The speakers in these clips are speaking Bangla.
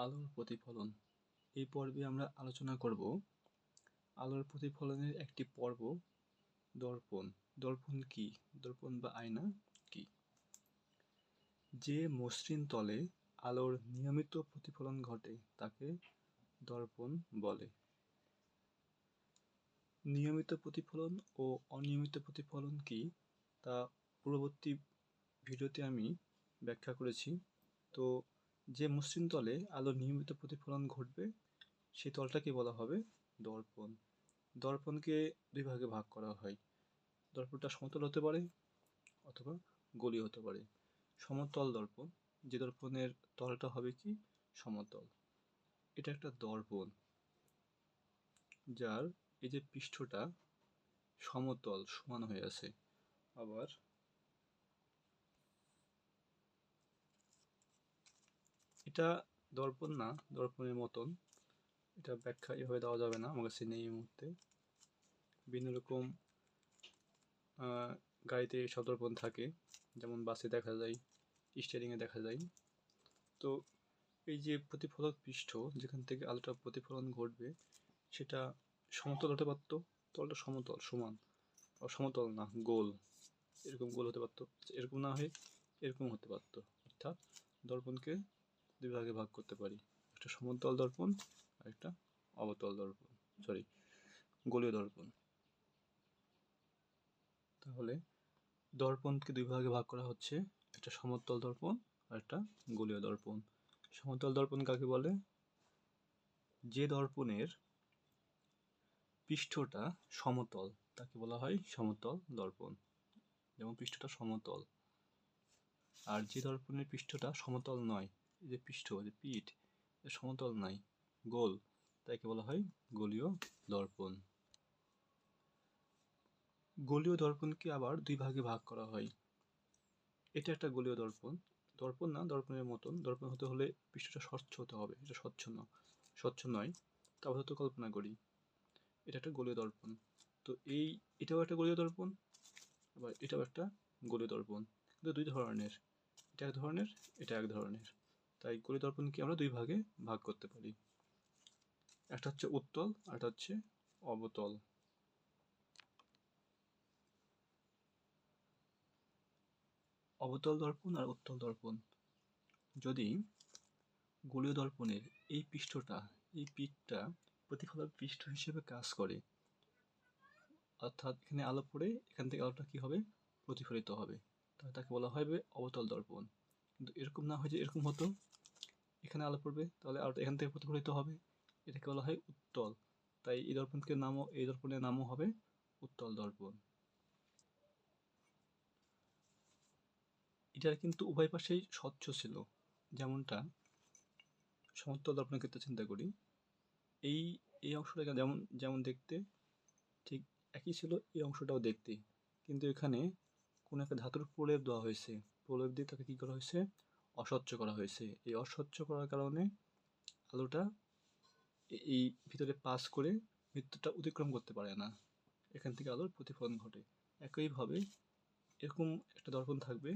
আলোর প্রতিফলন। এই পর্বে আমরা আলোচনা করব আলোর প্রতিফলনের একটি পর্ব, দর্পণ। দর্পণ কি? দর্পণ বা আয়না কি? যে মসৃণ তলে আলোর নিয়মিত প্রতিফলন ঘটে, তাকে দর্পণ বলে। নিয়মিত প্রতিফলন ও অনিয়মিত প্রতিফলন কি? তা পূর্ববর্তী ভিডিওতে আমি ব্যাখ্যা করেছি। তো যে মসৃণ তলে আলোর নিয়মিত প্রতিফলন ঘটবে, সেই তলটাকে বলা হবে দর্পণ। দর্পণকে দুই ভাগে ভাগ করা হয়। দর্পণটা সমতল হতে পারে অথবা গলি হতে পারে। সমতল দর্পণ, যে দর্পণের তলটা হবে কি? সমতল। এটা একটা দর্পণ, যার এই যে পৃষ্ঠটা সমতল সমান হয়ে আছে। আবার এটা দর্পণ না, দর্পণের মতন। এটা ব্যাখ্যা এভাবে দেওয়া যাবে না আমার কাছে নেই এই মুহূর্তে। বিভিন্ন রকম গাড়িতে সব দর্পণ থাকে। যেমন বাসে দেখা যায় স্টিয়ারিংয়ে দেখা যায়। তো এই যে প্রতিফলক পৃষ্ঠ, যেখান থেকে আলোটা প্রতিফলন ঘটবে, সেটা সমতল হতে পারতো? তলটা সমতল, সমান। সমতল না, গোল। এরকম গোল হতে পারতো। এরকম না হয়ে এরকম হতে পারতো। অর্থাৎ দর্পণকে দুই ভাগে ভাগ করতে পারি। একটা সমতল দর্পণ আর একটা অবতল দর্পণ সরি গোলীয় দর্পণ। তাহলে দর্পণকে দুই ভাগে ভাগ করা হচ্ছে, একটা সমতল দর্পণ আর একটা গোলীয় দর্পণ। সমতল দর্পণ কাকে বলে? যে দর্পণের পৃষ্ঠটা সমতল, তাকে বলা হয় সমতল দর্পণ। যেমন পৃষ্ঠটা সমতল। আর যে দর্পণের পৃষ্ঠটা সমতল নয় যে পৃষ্ঠ, যে পিঠ সমতল নাই, গোল, তাকে বলা হয় গোলীয় দর্পণ। গোলীয় দর্পণকে আবার দুই ভাগে ভাগ করা হয়। এটা একটা গোলীয় দর্পণ। দর্পণ না, দর্পণের মতন। দর্পণ হতে হলে পৃষ্ঠটা স্বচ্ছ হতে হবে, এটা স্বচ্ছ না, স্বচ্ছ নয়। তো কল্পনা করি। এটা একটা গোলীয় দর্পণ। তো এই, এটাও একটা গোলীয় দর্পণ, আবার এটাও একটা গোলীয় দর্পণ। কিন্তু দুই ধরনের। এটা এক ধরনের, এটা এক ধরনের। তাই গোলীয় দর্পণকে আমরা দুই ভাগে ভাগ করতে পারি। একটা হচ্ছে উত্তল আর একটা হচ্ছে অবতল। অবতল দর্পণ আর উত্তল দর্পণ। যদি গোলীয় দর্পণের এই পৃষ্ঠটা, এই পিঠটা প্রতিফলক পৃষ্ঠ হিসেবে কাজ করে, অর্থাৎ এখানে আলো পড়ে, এখান থেকে আলোটা কী হবে? প্রতিফলিত হবে। তাহলে তাকে বলা হবে অবতল দর্পণ। কিন্তু এরকম না হয় যে এরকম হতো। এখানে আলো পড়বে, তাহলে আলোটা এখান থেকে প্রতিফলিত হবে। এটাকে বলা হয় উত্তল। তাই এই দর্পণকে নামও, এই দর্পণের নামও হবে উত্তল দর্পণ। এটার কিন্তু উভয় পাশেই স্বচ্ছ ছিল। যেমনটা সমতল দর্পণের ক্ষেত্রে চিন্তা করি। এই এই অংশটা যেমন যেমন দেখতে, ঠিক একই ছিল এই অংশটাও দেখতে। কিন্তু এখানে কোনো একটা ধাতুর প্রলেপ দেওয়া হয়েছে। প্রলেপ দিয়ে তাকে কী করা হয়েছে? অস্বচ্ছ করা হয়েছে। এই অস্বচ্ছ করার কারণে আলোটা এই ভিতরে পাস করে মৃত্যুটা অতিক্রম করতে পারে না। এখান থেকে আলোর প্রতিফলন ঘটে। একইভাবে এরকম একটা দর্পণ থাকবে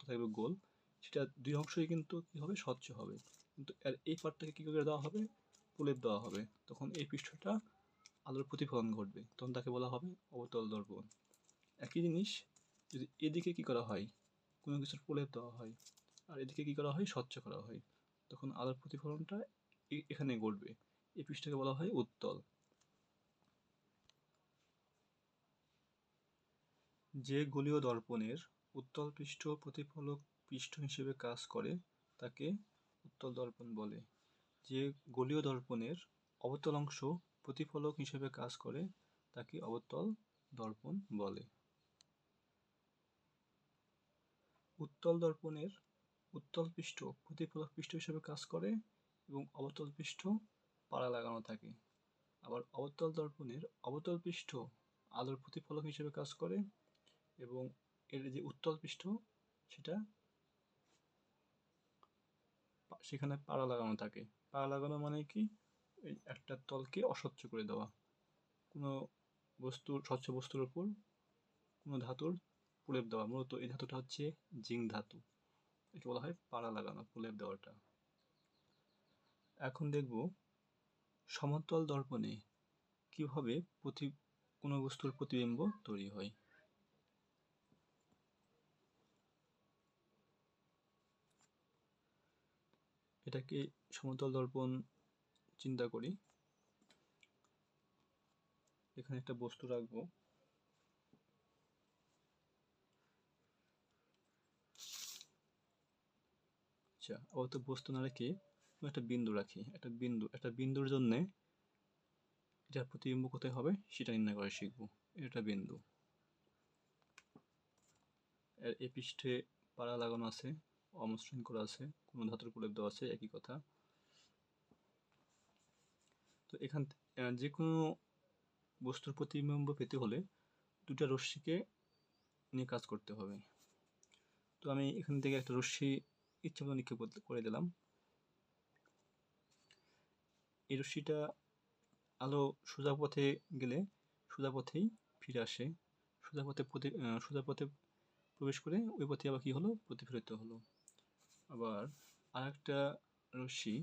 থাকবে গোল। সেটা দুই অংশই কিন্তু কী হবে? স্বচ্ছ হবে। কিন্তু আর এই পার্টটাকে কী করে দেওয়া হবে? প্রলেপ দেওয়া হবে। তখন এই পৃষ্ঠটা আলোর প্রতিফলন ঘটবে। তখন তাকে বলা হবে অবতল দর্পণ। একই জিনিস যদি এদিকে কী করা হয়? কোনো কিছুর প্রলেপ দেওয়া হয়। আর এদিকে কী করা হয়? স্বচ্ছ করা হয়। তখন আলোর প্রতিফলনটা এখানে ঘটবে। এই পৃষ্ঠকে বলা হয় উত্তল। যে গোলীয় দর্পণের উত্তল পৃষ্ঠ প্রতিফলক পৃষ্ঠ হিসেবে কাজ করে, তাকে উত্তল দর্পণ বলে। যে গোলীয় দর্পণের অবতল অংশ প্রতিফলক হিসেবে কাজ করে, তাকে অবতল দর্পণ বলে। উত্তল দর্পণের উত্তল পৃষ্ঠ প্রতিফলক পৃষ্ঠ হিসেবে কাজ করে এবং অবতল পৃষ্ঠ পাড়া লাগানো থাকে। আবার অবতল দর্পণের অবতল পৃষ্ঠ আলোর প্রতিফলক হিসেবে কাজ করে এবং এর যে উত্তল পৃষ্ঠ সেটা সেখানে পাড়া লাগানো থাকে। পাড়া লাগানো মানে কি? একটা তলকে অস্বচ্ছ করে দেওয়া। কোনো বস্তুর, স্বচ্ছ বস্তুর ওপর কোনো ধাতুর প্রলেপ দেওয়া। মূলত এই ধাতুটা হচ্ছে জিঙ্ক ধাতু। একে বলা হয় পাড়া লাগানো প্রলেপ দেওয়াটা এখন দেখব সমান্তরাল দর্পণে কীভাবে প্রতি, কোনো বস্তুর প্রতিবিম্ব তৈরি হয়। এটাকে সমতল দর্পণ চিন্তা করি। এখানে একটা বস্তু রাখব। আচ্ছা অত বস্তু না রেখে একটা বিন্দু রাখি। একটা বিন্দু, একটা বিন্দুর জন্যে যার প্রতিবিম্ব কোথায় হবে সেটা নির্ণয় করা শিখব। এটা বিন্দু। এর এ পৃষ্ঠে পাড়া লাগানো আছে, অমসৃণ করা আছে, কোনো ধাতুর প্রলেপ দেওয়া আছে, একই কথা। তো এখান যে কোনো বস্তুর প্রতিবিম্ব পেতে হলে দুটা রশ্মিকে নিয়ে কাজ করতে হবে। তো আমি এখান থেকে একটা রশ্মি ইচ্ছা মতো নিক্ষেপ করে দিলাম। এই রশ্মিটা আলো সোজা পথে গেলে সোজা পথেই ফিরে আসে। সোজা পথে প্রতি সোজা পথে প্রবেশ করে ওই পথে আবার কী হলো? প্রতিফলিত হলো। আবার আর একটা রশ্মি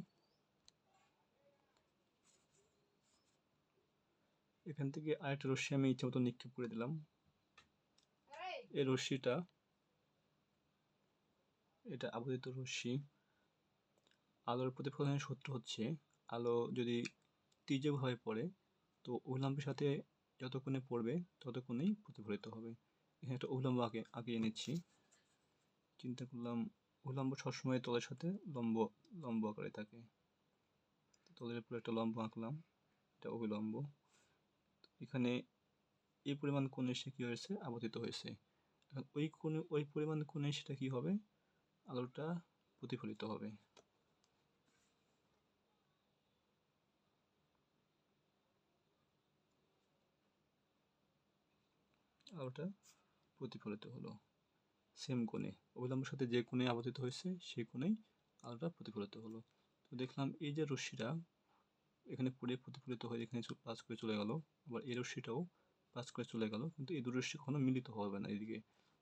এখান থেকে আরেকটা রশ্মি আমি ইচ্ছে মতো নিক্ষেপ করে দিলাম। এই রশ্মিটা এটা আবদিত রশ্মি। আলোর প্রতিফলনের সূত্র হচ্ছে। আলো যদি তীর্যকভাবে পড়ে, তো উল্লম্বের সাথে যতক্ষণে পড়বে, ততক্ষণেই প্রতিফলিত হবে। এখানে একটা উল্লম্ব আগে আঁকিয়ে নিচ্ছি। চিন্তা করলাম, উল্লম্ব সবসময় তলের সাথে লম্ব লম্ব আকারে থাকে। তলের উপরে একটা লম্ব আঁকলাম, এটা অবিলম্ব এখানে এই পরিমাণ কোণে সে কী হয়েছে? আবর্তিত হয়েছে। এখন ওই কোণে, ওই পরিমাণ কোণে সেটা কী হবে? আলোটা প্রতিফলিত হবে। আলোটা প্রতিফলিত হলো। সেম কোণে। অবিলম্বের সাথে যে কোণে আবর্তিত হয়েছে, সেই কোণেই আলোটা প্রতিফলিত হলো। তো দেখলাম এই যে রশ্মিটা এখানে পড়ে প্রতিফলিত হয়ে এখানে পাস করে চলে গেল। আবার এই রশ্মিটাও পাস করে চলে গেল। কিন্তু এই দুটো রশ্মি কখনো মিলিত হবে না এদিকে।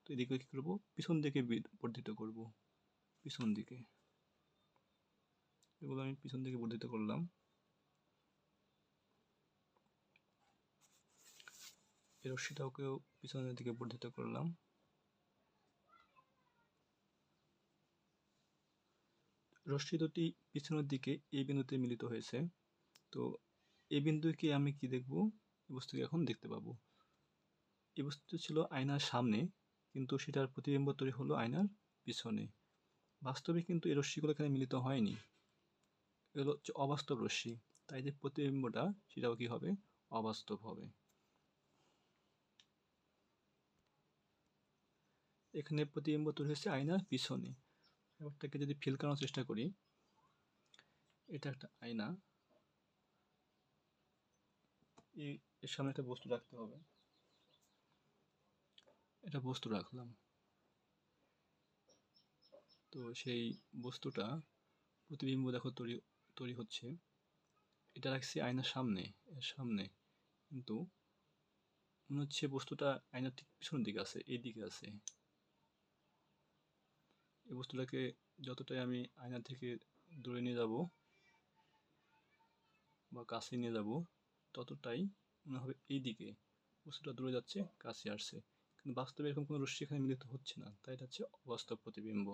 তো এদিকে কী করব? পিছন দিকে বর্ধিত করব। পিছন দিকে। এগুলো আমি পিছন দিকে বর্ধিত করলাম। এই রশ্মিটাকেও পিছনের দিকে বর্ধিত করলাম। রশ্মি দুটি পিছনের দিকে এই বিন্দুতে মিলিত হয়েছে। তো এই বিন্দুকে আমি কি দেখব? এই বস্তুকে এখন দেখতে পাবো। এই বস্তু ছিল আয়নার সামনে, কিন্তু সেটার প্রতিবিম্ব তৈরি হলো আয়নার পিছনে। বাস্তবে কিন্তু এই রশ্মিগুলো এখানে মিলিত হয়নি। এগুলো হচ্ছে অবাস্তব রশ্মি। তাই যে প্রতিবিম্বটা, সেটাও কি হবে? অবাস্তব হবে। এখানে প্রতিবিম্ব তৈরি হচ্ছে আয়নার পিছনে। ব্যাপারটাকে যদি ফিল করানোর চেষ্টা করি, এটা একটা আয়না। এর সামনে একটা বস্তু রাখতে হবে। এটা বস্তু রাখলাম। তো সেই বস্তুটা প্রতিবিম্ব দেখো তৈরি তৈরি হচ্ছে। এটা রাখছি আয়নার সামনে, এর সামনে। কিন্তু মনে হচ্ছে বস্তুটা আয়নার ঠিক পিছনের দিকে আছে এই দিকে আছে। এই বস্তুটাকে যতটাই আমি আয়না থেকে দূরে নিয়ে যাব বা কাছে নিয়ে যাব, ততটাই মনে হবে এই দিকে বস্তুটা দূরে যাচ্ছে, কাছে আসছে। কিন্তু বাস্তবে এরকম কোনো রশ্মি এখানে মিলিত হচ্ছে না। তাই এটা হচ্ছে অবাস্তব প্রতিবিম্ব।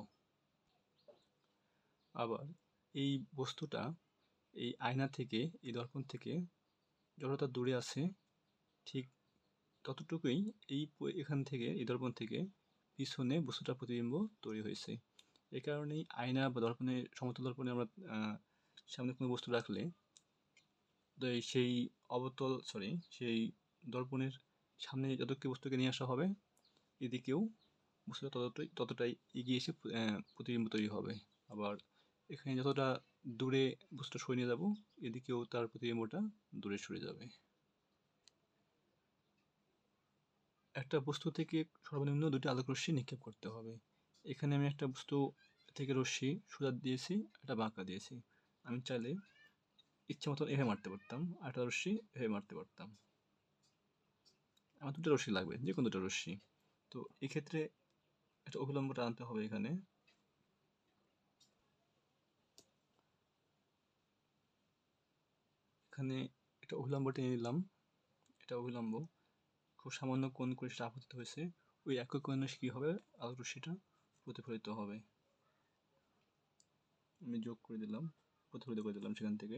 আবার এই বস্তুটা এই আয়না থেকে, এই দর্পণ থেকে যতটা দূরে আছে, ঠিক ততটুকুই এই এখান থেকে, এই দর্পণ থেকে পিছনে বস্তুটা প্রতিবিম্ব তৈরি হয়েছে। এ কারণেই আয়না বা দর্পণে সমতল দর্পণে আমরা সামনে কোনো বস্তু রাখলে সেই অবতল সরি সেই দর্পণের সামনে যতকে বস্তুকে নিয়ে আসা হবে, এদিকেও বস্তুটা ততটাই ততটাই এগিয়ে এসে প্রতিবিম্ব তৈরি হবে। আবার এখানে যতটা দূরে বস্তুটা সরিয়ে নিয়ে যাব, এদিকেও তার প্রতিবিম্বটা দূরে সরে যাবে। একটা বস্তু থেকে সর্বনিম্ন দুটি আলোক রশ্মি নিক্ষেপ করতে হবে। এখানে আমি একটা বস্তু থেকে রশ্মি সোজা দিয়েছি, একটা বাঁকা দিয়েছি। আমি চাইলে ইচ্ছে মতন এভাবে মারতে পারতাম, আর একটা রশ্মি এভাবে মারতে পারতাম। আমার দুটো রশ্মি লাগবে যে কোনো দুটো রশ্মি। তো এক্ষেত্রে একটা অবিলম্বটা আনতে হবে এখানে। এখানে একটা অভিলম্ব টেনে নিলাম। এটা অভিলম্ব। খুব সামান্য কোণ করে সেটা আপতিত হয়েছে। ওই একই কোণে কী হবে? আলোক রশ্মিটা প্রতিফলিত হবে। আমি যোগ করে দিলাম, প্রতিফলিত করে দিলাম সেখান থেকে।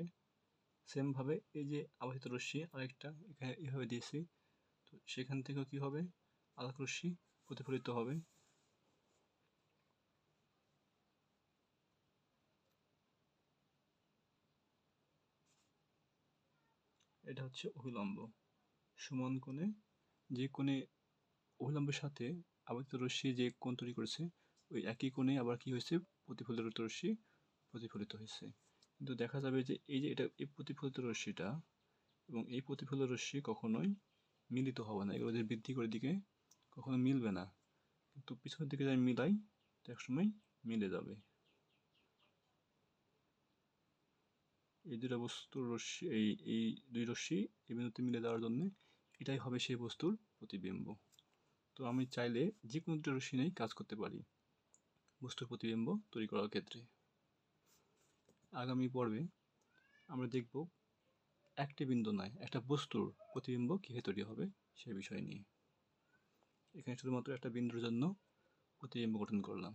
সেমভাবে এই যে আবহিত রশ্মি আরেকটা এখানে এভাবে দিয়েছি। তো সেখান থেকেও কী হবে? আলোক রশ্মি প্রতিফলিত হবে। এটা হচ্ছে অভিলম্ব। সমান কোণে যে কোণে অভিলম্বের সাথে আবর্তিত রশ্মি যে কোণ তৈরি করেছে, ওই একই কোণে আবার কি হয়েছে? প্রতিফলিত রশ্মি প্রতিফলিত হয়েছে। কিন্তু দেখা যাবে যে এই যে এটা, এই প্রতিফলিত রশ্মিটা এবং এই প্রতিফলিত রশ্মি কখনোই মিলিত হবে না। এগুলো যে বৃদ্ধি করে দিকে কখনো মিলবে না। কিন্তু পিছনের দিকে যদি মিলাই, তো একসময় মিলে যাবে। এই দুটো বস্তুর রশ্মি, এই এই দুই রশ্মি এই বিন্দুতে মিলে দেওয়ার জন্য এটাই হবে সেই বস্তুর প্রতিবিম্ব। তো আমি চাইলে যে কোনো দুটো রশ্মি নিয়েই কাজ করতে পারি বস্তুর প্রতিবিম্ব তৈরি করার ক্ষেত্রে। আগামী পর্বে আমরা দেখব একটি বিন্দু নয়, একটা বস্তুর প্রতিবিম্ব কীভাবে তৈরি হবে সে বিষয় নিয়ে। এখানে শুধুমাত্র একটা বিন্দুর জন্য প্রতিবিম্ব গঠন করলাম।